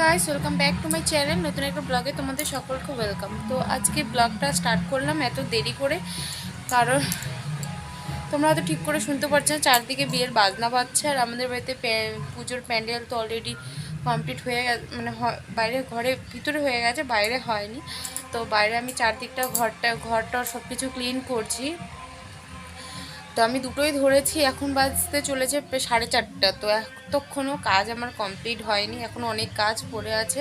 Guys welcome back to my channel নতুন একটা ব্লগে তোমাদের সকলকে ওয়েলকাম তো আজকে ব্লগটা স্টার্ট করলাম এত দেরি করে, কারণ তোমরা হয়তো ঠিক করে শুনতে পারছ না, চারদিকে বিয়ের বাজনা বাজছে আর আমাদের বাড়িতে পুজোর প্যান্ডেল তো অলরেডি কমপ্লিট হয়ে গেছে মানে বাইরে ঘরে ভিতরে হয়ে গেছে, বাইরে হয়নি। তো বাইরে আমি চারদিকটা ঘরটা ঘরটা সব কিছু ক্লিন করছি। তো আমি দুটোই ধরেছি, এখন বাজতে চলেছে সাড়ে চারটা। তো এতক্ষণও কাজ আমার কমপ্লিট হয়নি, এখন অনেক কাজ পড়ে আছে।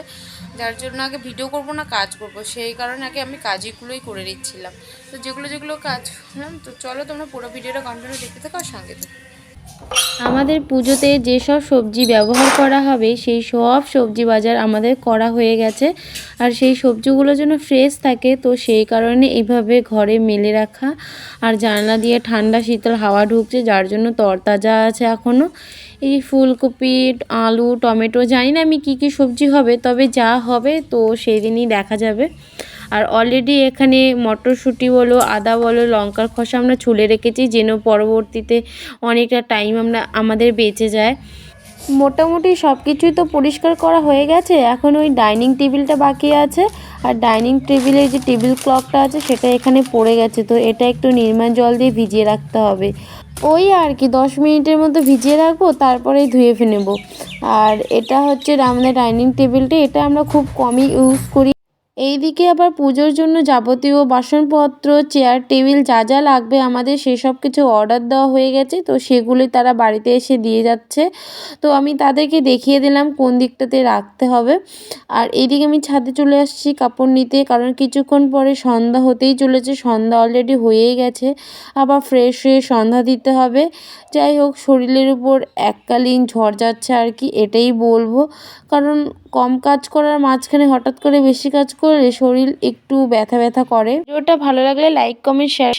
যার জন্য আগে ভিডিও করব না, কাজ করব। সেই কারণে আগে আমি কাজগুলোই করে নিচ্ছিলাম। তো যেগুলো যেগুলো কাজ তো চলো তোমরা পুরো ভিডিওটা কন্টিনিউ দেখতে থাকো সঙ্গে থাকো। আমাদের পুজোতে যেসব সবজি ব্যবহার করা হবে, সেই সব সবজি বাজার আমাদের করা হয়ে গেছে। আর সেই সবজিগুলো যেন ফ্রেশ থাকে, তো সেই কারণে এইভাবে ঘরে মেলে রাখা। আর জানলা দিয়ে ঠান্ডা শীতল হাওয়া ঢুকছে, যার জন্য তরতাজা আছে এখনও এই ফুলকপি, আলু, টমেটো, জানি না আমি কী কী সবজি হবে, তবে যা হবে তো সেই দিনই দেখা যাবে। আর অলরেডি এখানে মটরশুঁটি বলো, আদা বলো, লঙ্কার খোসা আমরা ছুলে রেখেছি, যেন পরবর্তীতে অনেকটা টাইম আমরা, আমাদের বেঁচে যায়। মোটামুটি সব কিছুই তো পরিষ্কার করা হয়ে গেছে, এখন ওই ডাইনিং টেবিলটা বাকি আছে, আর ডাইনিং টেবিলের যে টেবিল ক্লকটা আছে, সেটা এখানে পড়ে গেছে, তো এটা একটু নির্মাণ জল দিয়ে ভিজিয়ে রাখতে হবে। ওই আর কি, দশ মিনিটের মতো ভিজিয়ে রাখব, তারপরেই ধুয়ে ফে নেব। আর এটা হচ্ছে আমাদের ডাইনিং টেবিলটা এটা আমরা খুব কমই ইউজ করি। এইদিকে আবার পুজোর জন্য যাবতীয় বাসনপত্র চেয়ার টেবিল যা যা লাগবে আমাদের সেসব কিছু অর্ডার দেওয়া হয়ে গেছে। তো সেগুলি তারা বাড়িতে এসে দিয়ে যাচ্ছে। তো আমি তাদেরকে দেখিয়ে দিলাম কোন দিকটাতে রাখতে হবে। আর এইদিকে আমি ছাদে চলে আসছি কাপড় নিতে, কারণ কিছুক্ষণ পরে সন্ধ্যা হতেই চলেছে। সন্ধ্যা অলরেডি হয়েই গেছে। আবার ফ্রেশ হয়ে সন্ধ্যা দিতে হবে। যাই হোক, শরীরের উপর এককালীন ঝড় যাচ্ছে আর কি, এটাই বলব। কারণ কম কাজ করার মাঝখানে হঠাৎ করে বেশি কাজ করলে শরীর একটু ব্যথা ব্যথা করে। ভিডিওটা ভালো লাগলে লাইক কমেন্ট শেয়ার